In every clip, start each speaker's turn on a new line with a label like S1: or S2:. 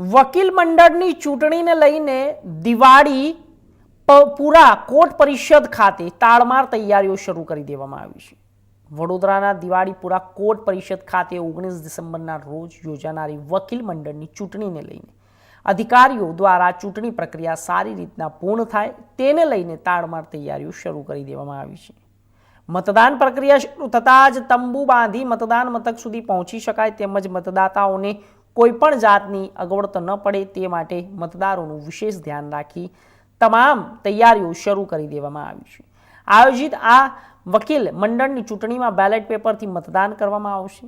S1: વકીલ મંડળની ચૂંટણીને લઈને દિવાળી પૂરા કોર્ટ પરિષદ ખાતે તાળમાર તૈયારીઓ શરૂ કરી દેવામાં આવી છે. વડોદરાના દિવાળીપુરા કોર્ટ પરિષદ ખાતે ઓગણીસ ડિસેમ્બરના રોજ યોજાનારી વકીલ મંડળની ચૂંટણીને લઈને અધિકારીઓ દ્વારા ચૂંટણી પ્રક્રિયા સારી રીતના પૂર્ણ થાય તેને લઈને તાળમાર તૈયારીઓ શરૂ કરી દેવામાં આવી છે. મતદાન પ્રક્રિયા શરૂ થતાં જ તંબુ બાંધી મતદાન મથક સુધી પહોંચી શકાય તેમજ મતદાતાઓને કોઈપણ જાતની અગવડ ન પડે તે માટે મતદારોનું વિશેષ ધ્યાન રાખી તમામ તૈયારીઓ શરૂ કરી દેવામાં આવી છે. આયોજિત આ વકીલ મંડળની ચૂંટણીમાં બેલેટ પેપરથી મતદાન કરવામાં આવશે.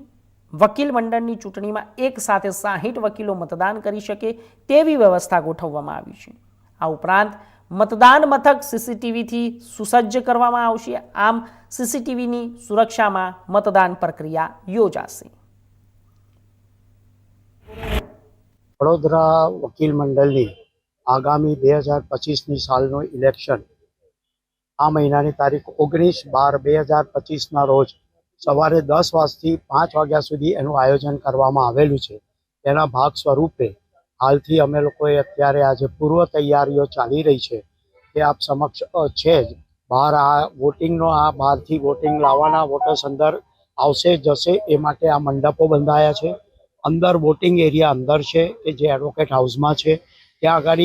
S1: વકીલ મંડળની ચૂંટણીમાં એક સાથે સાહીઠ વકીલો મતદાન કરી શકે તેવી વ્યવસ્થા ગોઠવવામાં આવી છે. આ ઉપરાંત મતદાન મથક સીસીટીવીથી સુસજ્જ કરવામાં આવશે. આમ સીસીટીવીની સુરક્ષામાં મતદાન પ્રક્રિયા યોજાશે.
S2: વડોદરા વકીલ મંડળની આગામી બે હજાર પચીસની સાલનું ઇલેક્શન. આ મહિનાની તારીખ ઓગણીસ બાર બે હજાર પચીસના રોજ સવારે દસ વાગથી પાંચ વાગ્યા સુધી એનું આયોજન કરવામાં આવેલું છે. તેના ભાગ સ્વરૂપે હાલથી અમે લોકોએ અત્યારે આજે પૂર્વ તૈયારીઓ ચાલી રહી છે તે આપ સમક્ષ છે જ બહાર આ વોટિંગનો આ બહારથી વોટિંગ લાવવાના વોટર્સ અંદર આવશે, જશે એ માટે આ મંડપો બંધાયા છે. અંદર વોટિંગ એરિયા અંદર છે કે જે એડવોકેટ હાઉસમાં છે ત્યાં આગળ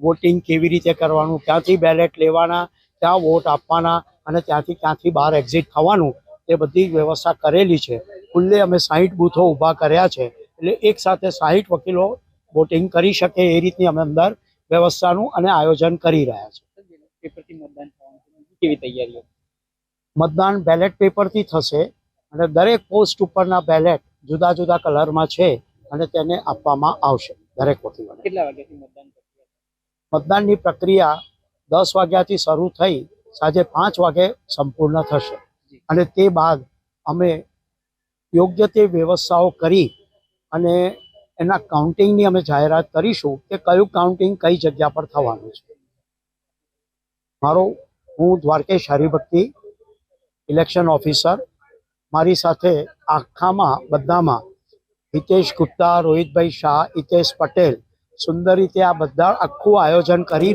S2: વોટિંગ કેવી રીતે કરવાનું ક્યાંથી બેલેટ લેવાના ક્યાં વોટ આપવાના અને ત્યાંથી ક્યાંથી બહાર એક્ઝિટ થવાનું તે બધી વ્યવસ્થા કરેલી છે. કુલ્લે અમે સાહીઠ બૂથો ઊભા કર્યા છે એટલે એક સાથે સાહીઠ વકીલો વોટિંગ કરી શકે એ રીતની અમે અંદર વ્યવસ્થાનું અને આયોજન કરી રહ્યા છે.
S3: મતદાન છે. કેવી તૈયારીઓ?
S2: મતદાન બેલેટ પેપરથી થશે અને દરેક પોસ્ટ ઉપરના બેલેટ જુદા જુદા કલરમાં છે અને તેને આપવામાં આવશે દરેક વકીલોને
S3: કેટલા વાગ્યાથી મતદાન
S2: મતદાનની પ્રક્રિયા દસ વાગ્યાથી શરૂ થઈ સાંજે પાંચ વાગે સંપૂર્ણ થશે. અને તે બાદ અમે યોગ્ય તે વ્યવસ્થાઓ કરી અને એના કાઉન્ટિંગની અમે જાહેરાત કરીશું કે કયું કાઉન્ટિંગ કઈ જગ્યા પર થવાનું છે. મારો હું દ્વારકેશ હરિભક્તિ ઇલેક્શન ઓફિસર મારી સાથે આખામાં, બધામાં હિતેશ ગુપ્તા, રોહિતભાઈ શાહ, હિતેશ પટેલ, સુંદર રીતે આ બધા આખું આયોજન કરી